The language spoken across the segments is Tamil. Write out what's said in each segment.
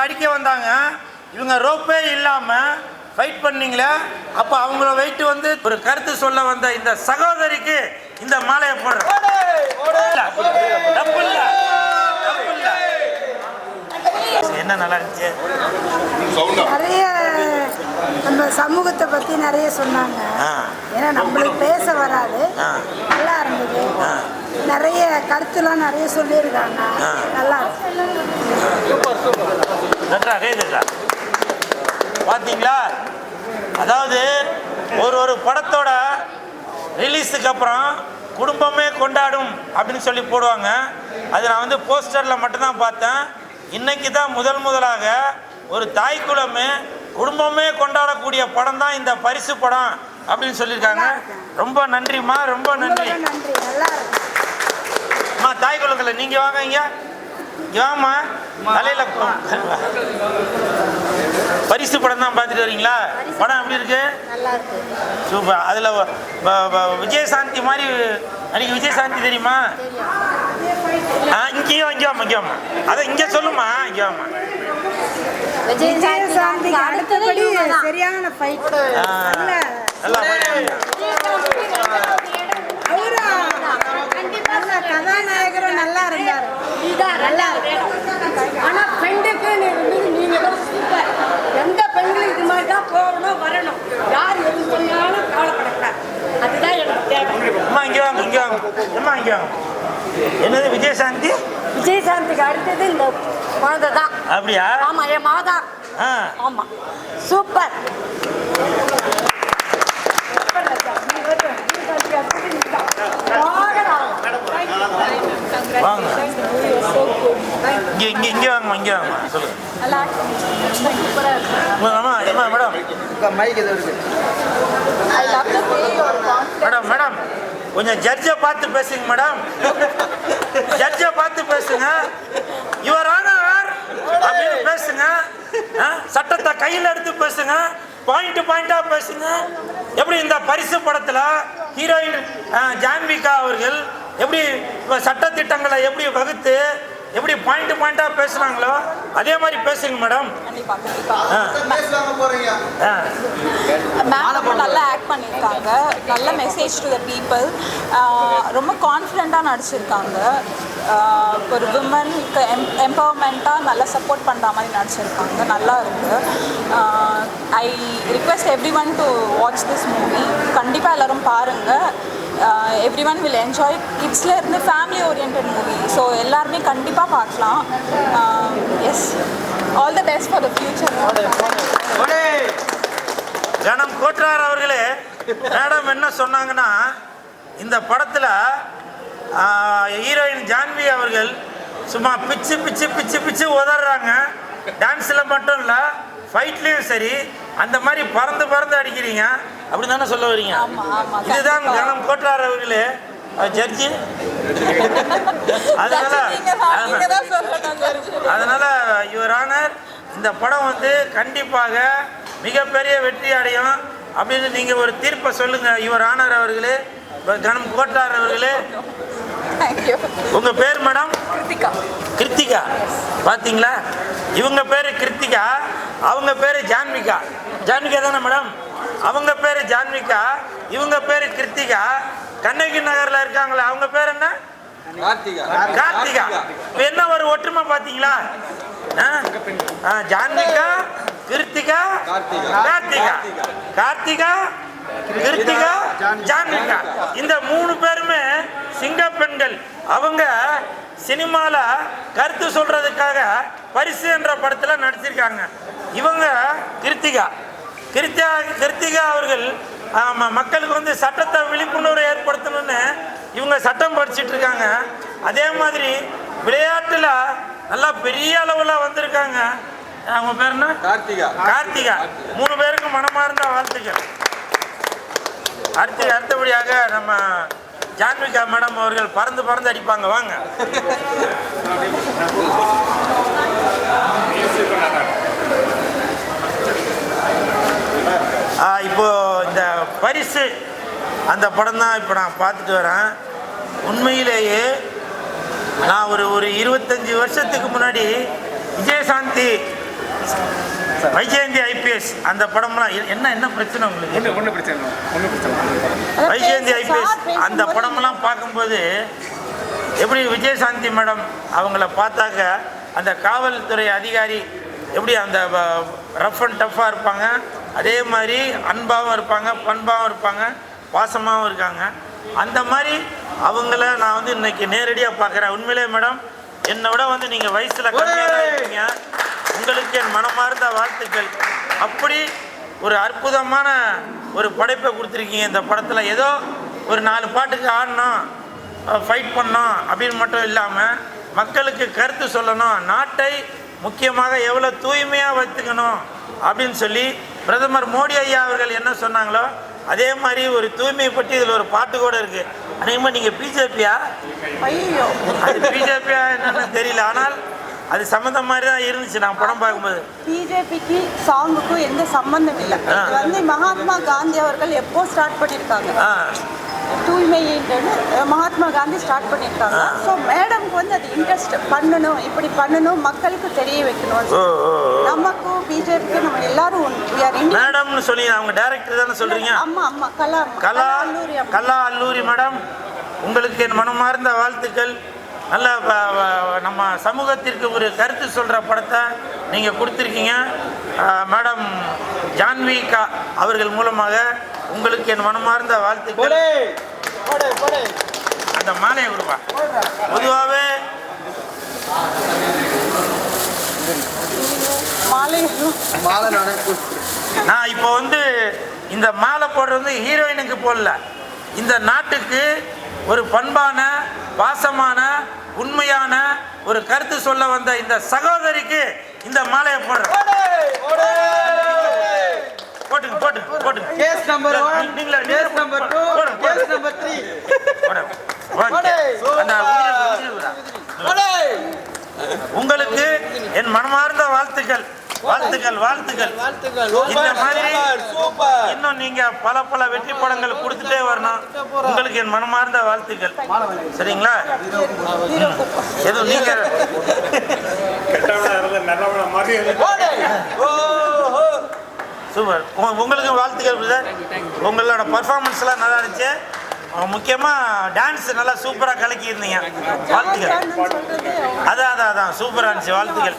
உங்களை அடிக்க வந்தாங்க இவங்க ரோப்பே இல்லாமல் ஃபைட் பண்ணீங்களே அப்போ அவங்கள வெயிட் வந்து ஒரு கருத்து சொல்ல வந்த இந்த சகோதரிக்கு இந்த மாலையை போடுறேன். என்ன நல்லா இருந்துச்சு நிறைய நம்ம சமூகத்தை பற்றி நிறைய சொன்னாங்க. ஏன்னா நம்மளுக்கு பேச வராது. நல்லா இருந்தது ஆ. நிறைய கருத்துலாம் நிறைய சொல்லியிருக்காங்க. நல்லா. இருக்கு நன்றா கைதுடா பார்த்தீங்களா அதாவது ஒரு ஒரு படத்தோட ரிலீஸுக்கு அப்புறம் குடும்பமே கொண்டாடும் அப்படின்னு சொல்லி போடுவாங்க. அது நான் வந்து போஸ்டரில் மட்டும்தான் பார்த்தேன். இன்னைக்கு தான் முதல் முதலாக ஒரு தாய் குலமே குடும்பமே கொண்டாடக்கூடிய படம் தான் இந்த பரிசு படம் அப்படின்னு சொல்லியிருக்காங்க. ரொம்ப நன்றிம்மா ரொம்ப நன்றி ரொம்ப நன்றி நல்லா இருக்கு அம்மா தாய் குலத்தில் நீங்கள் வாங்க இங்க. இங்க தலையில் பரிசு படம் தான் பார்த்துட்டு வரீங்களா? படம் எப்படி இருக்கு? நல்லா இருக்கு. சூப்பர். அதில் விஜயசாந்தி மாதிரி அன்னைக்கு விஜயசாந்தி தெரியுமா? ஆ இங்கேயும் இங்கே வாமா இங்கே வாமா அதை இங்கே சொல்லுமா இங்கே வாமா அடுத்தபடி சரியான ஃபைட் ஆ, நல்லா அவரா நல்ல கதாநாயகரும் நல்லா இருந்தார் நல்லா இருக்கு ஆனா பெண்ணுக்கு நீ வந்து நீங்க தான் சூப்பர் எந்த பெண்களும் இது மாதிரி தான் போகணும் வரணும் யார் எது சொன்னாலும் கவலைப்படக்கூடாது அதுதான் எனக்கு தேவை அம்மா இங்கே வாங்க இங்கே வாங்க அம்மா இங்கே வாங்க என்னது விஜயசாந்தி விஜயசாந்திக்கு இந்த குழந்தை தான் அப்படியா? ஆமா என் மாதா ஆ. ஆமா. சூப்பர். வாங்க. இங்கே இங்கே இங்கே வாங்கம்மா இங்கே வாங்கம்மா. சொல்லுங்கள் மேடம் மேடம். கொஞ்சம் ஜட்ஜை பார்த்து பேசுங்க மேடம். ஜட்ஜை பார்த்து பேசுங்க. யுவர் ஆனர் அப்படின்னு பேசுங்க. சட்டத்தை கையில் எடுத்து பேசுங்க. பாயிண்ட் பாயிண்டா பேசுங்க. எப்படி இந்த பரிசு படத்துல ஹீரோயின் ஜான்விகா அவர்கள் எப்படி சட்டத்திட்டங்களை எப்படி வகுத்து எப்படி பாயிண்ட் பாயிண்டா பேசுனாங்களோ அதே மாதிரி பேசுங்க மேடம். மேம் நல்லா ஆக்ட் பண்ணியிருக்காங்க. நல்ல மெசேஜ் டு த பீப்புள் ரொம்ப கான்ஃபிடெண்ட்டாக நடிச்சிருக்காங்க. ஒரு விமனுக்கு எம் எம்பவர்மெண்ட்டாக நல்லா சப்போர்ட் பண்ணுற மாதிரி நடிச்சிருக்காங்க. நல்லா இருக்கு. I request everyone to watch this movie கண்டிப்பாக எல்லோரும் பாருங்கள் எவ்ரி ஒன் வில் என்ஜாய் கிட்ஸில் இருந்து ஃபேமிலி ஓரியன்ட் மூவி ஸோ எல்லாருமே கண்டிப்பாக பார்க்கலாம். Yes all the best for the future ஜனம் கோட்டார் அவர்களே மேடம் என்ன சொன்னாங்கன்னா இந்த படத்தில் ஹீரோயின் uh, ஜான்வி அவர்கள் சும்மா பிச்சு பிச்சு பிச்சு பிச்சு உதறாங்க டான்ஸில் மட்டும் இல்லை ஃபைட்லேயும் சரி அந்த மாதிரி பறந்து பறந்து அடிக்கிறீங்க. அப்படி தானே சொல்ல வரீங்க? இதுதான். கணம் கோட்டார் அவர்களே. ஜட்ஜி? அதனால. அதனால யுவர் ஆனர் இந்த படம் வந்து கண்டிப்பாக மிகப்பெரிய வெற்றி அடையும். அப்படின்னு நீங்க ஒரு தீர்ப்பை சொல்லுங்க யுவர் ஆனர் அவர்களே. கணம் கோட்டார் அவர்களே. Thank you. உங்க பேர் மேடம்? கிருத்திகா. கிருத்திகா. பாத்தீங்களா? இவங்க பேரு கிருத்திகா. அவங்க பேரு ஜான்விகா. ஜான்விகா தானே மேடம்? அவங்க பேரு ஜான்விகா இவங்க பேரு கிருத்திகா. கண்ணகி நகர்ல இருக்காங்களா அவங்க பேர் என்ன? கார்த்திகா. இப்ப என்ன ஒரு ஒற்றுமை? ஆ, ஜான்விகா கிருத்திகா. கார்த்திகா. கார்த்திகா கிருத்திகா ஜான்விகா. இந்த மூணு பேருமே சிங்க பெண்கள். அவங்க சினிமால கருத்து சொல்றதுக்காக பரிசு என்ற படத்துல நடிச்சிருக்காங்க. இவங்க கிருத்திகா. கிருத்திகா கிருத்திகா அவர்கள் மக்களுக்கு வந்து சட்டத்தை விழிப்புணர்வு ஏற்படுத்தணும்னு இவங்க சட்டம் படிச்சிட்டு இருக்காங்க அதே மாதிரி விளையாட்டுல நல்லா பெரிய அளவுல வந்திருக்காங்க. அவங்க பேர் என்ன? கார்த்திகா. கார்த்திகா. மூணு பேருக்கும் மனமார்ந்த வாழ்த்துக்கள். அடுத்து அடுத்தபடியாக நம்ம ஜான்விகா மேடம் அவர்கள் பறந்து பறந்து அடிப்பாங்க வாங்க. இப்போ இந்த பரிசு அந்த படம் தான் இப்போ நான் பார்த்துட்டு வரேன். உண்மையிலேயே நான் ஒரு ஒரு இருபத்தஞ்சி வருஷத்துக்கு முன்னாடி விஜயசாந்தி வைஜெயந்தி ஐபிஎஸ் அந்த படம்லாம் என்ன என்ன பிரச்சனை உங்களுக்கு? ஒன்றும் ஒன்றும் பிரச்சனை ஒன்றும் பிரச்சனை வைஜெயந்தி ஐபிஎஸ் அந்த படமெல்லாம் பார்க்கும்போது எப்படி விஜயசாந்தி மேடம் அவங்கள பார்த்தாக்க அந்த காவல்துறை அதிகாரி எப்படி அந்த ரஃப் அண்ட் டஃப்பாக இருப்பாங்க அதே மாதிரி அன்பாகவும் இருப்பாங்க பண்பாகவும் இருப்பாங்க பாசமாகவும் இருக்காங்க. அந்த மாதிரி அவங்கள நான் வந்து இன்னைக்கு நேரடியாக பார்க்குறேன். உண்மையிலே மேடம் என்னை விட வந்து நீங்கள் வயசில் கம்மியாக இருக்கீங்க. உங்களுக்கு என் மனமார்ந்த வாழ்த்துக்கள். அப்படி ஒரு அற்புதமான ஒரு படைப்பை கொடுத்துருக்கீங்க. இந்த படத்தில் ஏதோ ஒரு நாலு பாட்டுக்கு ஆடணும் ஃபைட் பண்ணோம் அப்படின்னு மட்டும் இல்லாமல் மக்களுக்கு கருத்து சொல்லணும். நாட்டை முக்கியமாக எவ்வளோ தூய்மையாக வைத்துக்கணும் அப்படின்னு சொல்லி பிரதமர் மோடி ஐயா அவர்கள் என்ன சொன்னாங்களோ அதே மாதிரி ஒரு தூய்மையை பற்றி இதில் ஒரு பாட்டு கூட இருக்குது அநேகமாக நீங்கள் பிஜேபியா? பிஜேபியா என்னன்னு தெரியல. ஆனால் அது சம்மந்த மாதிரி தான் இருந்துச்சு. நான் படம் பார்க்கும்போது. பிஜேபிக்கு சாங்குக்கும் எந்த சம்பந்தம் இல்லை. இது வந்து மகாத்மா காந்தி அவர்கள் எப்போ ஸ்டார்ட் பண்ணியிருக்காங்க தூய்மைன்றது மகாத்மா காந்தி ஸ்டார்ட் பண்ணியிருக்காங்க ஸோ மேடம்க்கு வந்து அது இன்ட்ரெஸ்ட் பண்ணணும் இப்படி பண்ணணும் மக்களுக்கு தெரிய வைக்கணும். நமக்கும் பிஜேபிக்கு நம்ம எல்லாரும் Indian. மேடம்னு சொல்லி அவங்க டைரக்டர் தானே சொல்றீங்க? ஆமா ஆமா. கலா. கலா. கலா அல்லூரி மேடம். உங்களுக்கு என் மனமார்ந்த வாழ்த்துக்கள். நல்ல நம்ம சமூகத்திற்கு ஒரு கருத்து சொல்கிற படத்தை நீங்கள் கொடுத்துருக்கீங்க. மேடம் ஜான்வி கா அவர்கள் மூலமாக உங்களுக்கு என் மனமார்ந்த வாழ்த்துக்கள். அந்த மாலையை கொடுப்பா பொதுவாகவே மாலை நான் இப்போ வந்து இந்த மாலை போடுறது ஹீரோயினுக்கு போடல. இந்த நாட்டுக்கு ஒரு பண்பான பாசமான உண்மையான ஒரு கருத்து சொல்ல வந்த இந்த சகோதரிக்கு இந்த மாலையை போடுறேன். போட்டுங்க போட்டுங்க போட்டுங்க. கேஸ் நம்பர் ஒன் நீங்களே- நீங்களே கேஸ் நம்பர். Case number. உங்களுக்கு என் மனமார்ந்த வாழ்த்துக்கள். வாழ்த்துக்கள் வாழ்த்துக்கள். இந்த மாதிரி இன்னும் நீங்க பல பல வெற்றி படங்கள் கொடுத்துட்டே வரணும். உங்களுக்கு என் மனமார்ந்த வாழ்த்துக்கள். சரிங்களா? எதுவும் நீங்க சூப்பர். உங்களுக்கு வாழ்த்துக்கள் சார் உங்களோட பர்ஃபார்மன்ஸ்லாம் நல்லா இருந்துச்சு. முக்கியமாக டான்ஸ் நல்லா சூப்பராக கலக்கியிருந்தீங்க. வாழ்த்துக்கள். அதான் அதான் அதான். சூப்பராக இருந்துச்சு. வாழ்த்துக்கள்.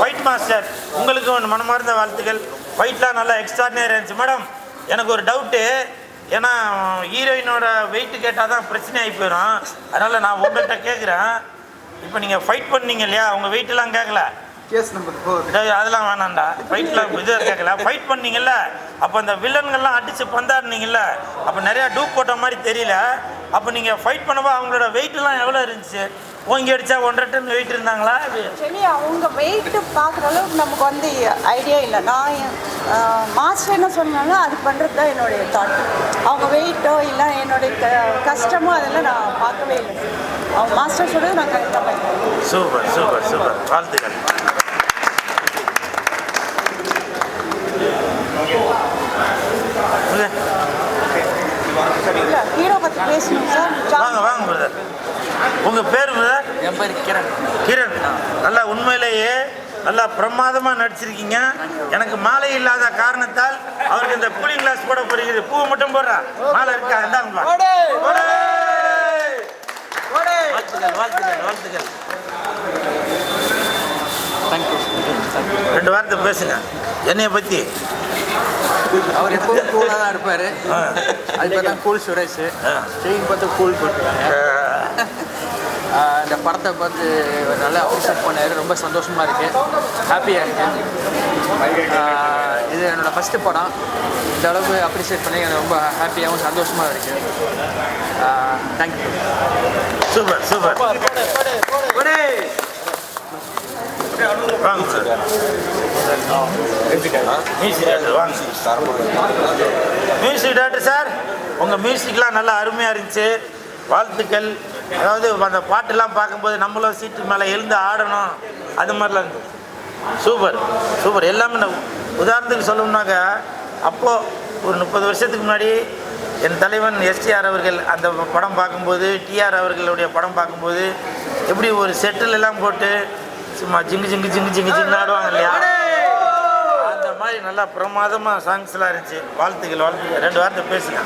ஃபைட் மாஸ்டர் உங்களுக்கு ஒன்று மனமார்ந்த வாழ்த்துக்கள். ஃபைட்லாம் நல்லா எக்ஸ்ட்ராடினரி இருந்துச்சு. மேடம் எனக்கு ஒரு டவுட்டு ஏன்னா ஹீரோயினோட வெயிட்டு கேட்டால் தான் பிரச்சனை ஆகி போயிடும். அதனால் நான் உங்கள்கிட்ட கேட்குறேன் இப்போ நீங்கள் ஃபைட் பண்ணீங்க இல்லையா? உங்கள் வெயிட்டெல்லாம் கேட்கல கேஸ் நம்பர் ஃபோர் டேய், அதெல்லாம் வேணாம்டா. ஃபைட்டில் இது கேட்கல ஃபைட் பண்ணீங்கல்ல அப்போ அந்த வில்லன்கள்லாம் அடித்து பந்தாடினீங்கல்ல அப்போ நிறையா டூப் போட்ட மாதிரி தெரியல. அப்போ நீங்கள் ஃபைட் பண்ணப்போ அவங்களோட வெயிட்லாம் எவ்வளோ இருந்துச்சு? ஓங்கி அடித்தா ஒன்றரை டன் வெயிட் இருந்தாங்களா? ஆக்சுவலி அவங்க வெயிட் பார்க்குற அளவுக்கு நமக்கு வந்து ஐடியா இல்லை. நான் மாஸ்டர் என்ன சொன்னாங்க அது பண்ணுறது தான் என்னுடைய தாட் அவங்க வெயிட்டோ இல்லை என்னுடைய க கஷ்டமோ அதெல்லாம் நான் பார்க்கவே இல்லை. அவங்க மாஸ்டர் சொல்கிறது நான் கரெக்டாக பண்ணேன் சூப்பர் சூப்பர் சூப்பர். வாழ்த்துக்கள். இல்லை ஹீரோ பற்றி பேசணும் சார் வாங்க வாங்க பிரதர் உங்கள் பேர் பிரதர் என் பேர் கிரண். கிரண். நல்லா உண்மையிலேயே நல்லா பிரமாதமாக நடிச்சிருக்கீங்க. எனக்கு மாலை இல்லாத காரணத்தால் அவருக்கு இந்த கூலிங் கிளாஸ் போட போறீங்க. பூ மட்டும் போடுறா. மாலை இருக்கா. வாழ்த்துக்கள் வாழ்த்துக்கள் வாழ்த்துக்கள். ரெண்டு வார்த்தை பேசுங்க. என்னைய பற்றி அவர் எப்பவும் கூலாக தான் இருப்பார். அது பார்த்தா கூல் சுரேஷ். செயின் பார்த்து கூல் போட்டுருக்காங்க. இந்த படத்தை பார்த்து இவர் நல்லா அப்ரிஷியேட் பண்ணார். ரொம்ப சந்தோஷமாக இருக்குது ஹாப்பியாக இருக்கேன் ஆஹ் இது என்னோடய ஃபஸ்ட்டு படம். இந்த அளவுக்கு அப்ரிஷியேட் பண்ணி எனக்கு ரொம்ப ஹாப்பியாகவும் சந்தோஷமாக இருக்குது தேங்க்யூ சூப்பர் சூப்பர் வாங்க sir music director music sir உங்கள் மியூசிக்லாம் நல்லா அருமையாக இருந்துச்சு. வாழ்த்துக்கள். அதாவது அந்த பாட்டெல்லாம் பார்க்கும்போது நம்மளும் சீட்டு மேலே எழுந்து ஆடணும். அது மாதிரிலாம் இருந்துச்சு சூப்பர் சூப்பர் எல்லாமே நான் உதாரணத்துக்கு சொல்லணும்னாக்க அப்போது ஒரு முப்பது வருஷத்துக்கு முன்னாடி என் தலைவன் எஸ்டிஆர் அவர்கள் அந்த படம் பார்க்கும்போது டிஆர் அவர்களுடைய படம் பார்க்கும்போது எப்படி ஒரு செட்டில் எல்லாம் போட்டு சும்மா ஜிங்கு ஜிங்கு ஜிங்கு ஜிங்கு ஜிங்கு ஆடுவாங்க இல்லையா? மாதிரி நல்லா பிரமாதமாக சாங்ஸ்லாம் இருந்துச்சு. வாழ்த்துக்கள் வாழ்த்துக்கள். ரெண்டு வார்த்தை பேசுங்க.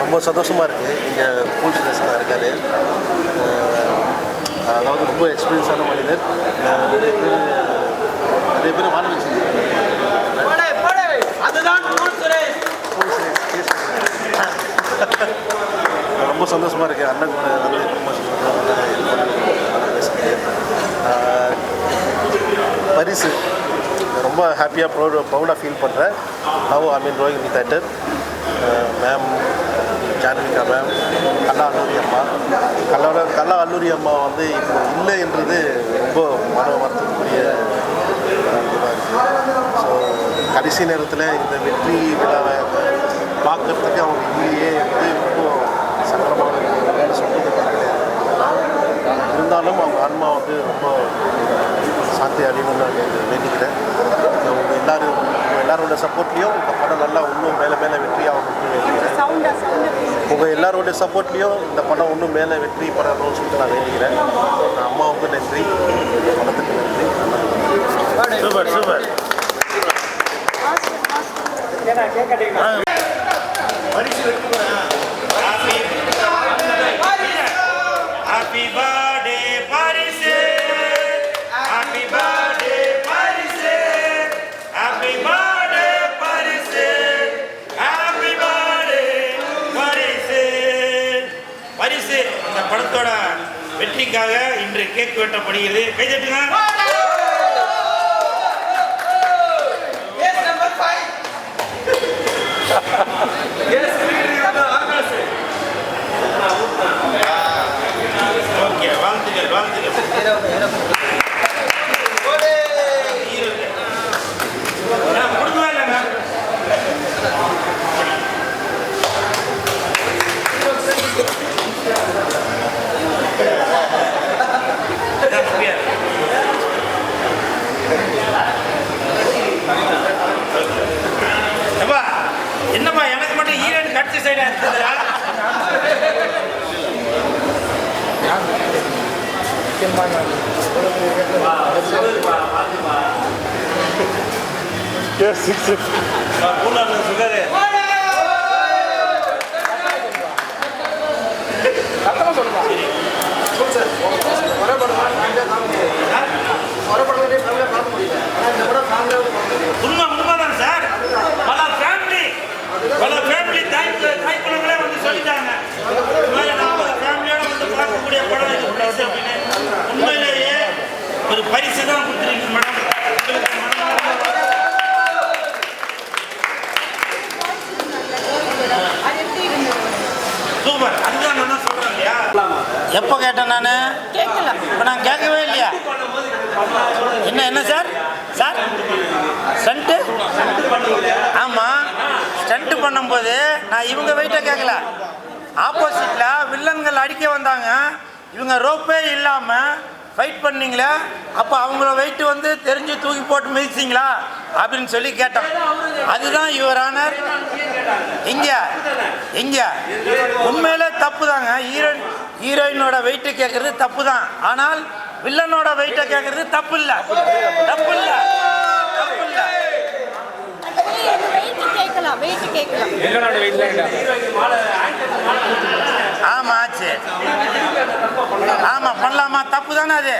ரொம்ப சந்தோஷமாக இருக்குது இங்கே கூல் ஸ்டேஷனாக இருக்காரு. அதாவது ரொம்ப எக்ஸ்பீரியன்ஸான மனிதர். நிறைய பேர் நிறைய பேர் வாழ. ரொம்ப சந்தோஷமாக இருக்குது அண்ணன் கூட வந்து ப்ரொமோஷன் பரிசு. ரொம்ப ஹாப்பியாக ப்ரௌட் ப்ரௌடாக ஃபீல் பண்ணுறேன் how I mean Rohini theatre ma'am ஜானகிகா ma'am கல்லா அல்லூரி அம்மா. கல்லோட கல்லா அல்லூரி அம்மா வந்து இப்போ இல்லை என்றது ரொம்ப மன வருத்தத்துக்குரிய ஸோ கடைசி நேரத்தில் இந்த வெற்றி விழாவை பார்க்குறதுக்கு அவங்க இல்லையே வந்து ரொம்ப சங்கடமாக இருக்குது சொல்றது கிடையாது இருந்தாலும் அவங்க ஆன்மா வந்து ரொம்ப சாந்தி அடையணும்னு நான் வேண்டிக்கிறேன் உங்கள் எல்லாரும் உங்கள் எல்லாரோட சப்போர்ட்லேயும் இந்த படம் நல்லா இன்னும் மேலே மேலே சவுண்டா உங்கள் எல்லாரோட சப்போர்ட்லேயும் இந்த படம் இன்னும் மேலே வெற்றி பெறணும்னு சொல்லிட்டு நான் வேண்டிக்கிறேன் நான் அம்மாவுக்கு நன்றி. படத்துக்கு நன்றி. Super super. ஹாப்பி நீதிக்காக இன்று கேக் வெட்டப்படுகிறது கைதட்டுங்க ってせいなんだな Yes, yes, yes. Pulang sugar ya. Kata mas orang apa? Konsep. Orang bermain anda tahu. கேட்கல இப்போ நான் கேட்கவே இல்லையா? என்ன என்ன சார்? சார்? ஸ்டண்ட்டு? ஆமாம் ஸ்டண்ட்டு பண்ணும்போது நான் இவங்க வெயிட்டை கேட்கல. ஆப்போசிட்டில் வில்லன்கள் அடிக்க வந்தாங்க. இவங்க ரோப்பே இல்லாமல் ஃபைட் பண்ணீங்களே அப்போ அவங்கள வெயிட் வந்து தெரிஞ்சு தூக்கி போட்டு மிதிச்சிங்களா? அப்படின்னு சொல்லி கேட்டோம். அதுதான் யுவரானர் இங்க இங்க. உண்மையிலே தப்பு தாங்க ஈரோடு ஹீரோயினோட வெயிட்டு கேட்கறது தப்பு தான் ஆனால் வில்லனோட வெயிட்டை கேட்கறது தப்பு இல்லை தப்பு இல்லை தப்பு இல்லை கேட்கலாம் வெயிட் கேட்கலாம் என்னோட வெயிட்ல பண்ணலாமா? தப்பு தானே அது.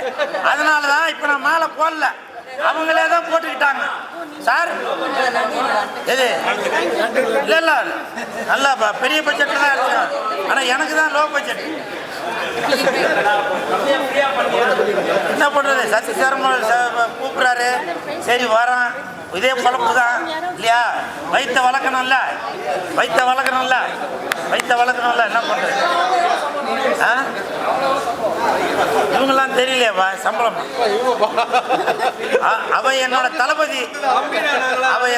அதனால தான் இப்போ நான் மாலை போடல. அவங்களே தான் போட்டுக்கிட்டாங்க. சார் எது? இல்லை இல்லை. நல்லா பெரிய பட்ஜெட்டில் தான் எடுத்தோம் ஆனால் எனக்கு தான் லோ பட்ஜெட் என்ன பண்ணுறது சசி சர்மல் கூப்பிட்றாரு. சரி வரோம் இதே பழப்பு தான் இல்லையா? வைத்த வளர்க்கணும்ல வைத்த வளர்க்கணும்ல வைத்த வளர்க்கணும்ல என்ன பண்ணுறது ஆ? இவங்கெல்லாம் தெரியலையாப்பா சம்பளம். அவன் அவ என்னோட தளபதி. அவன்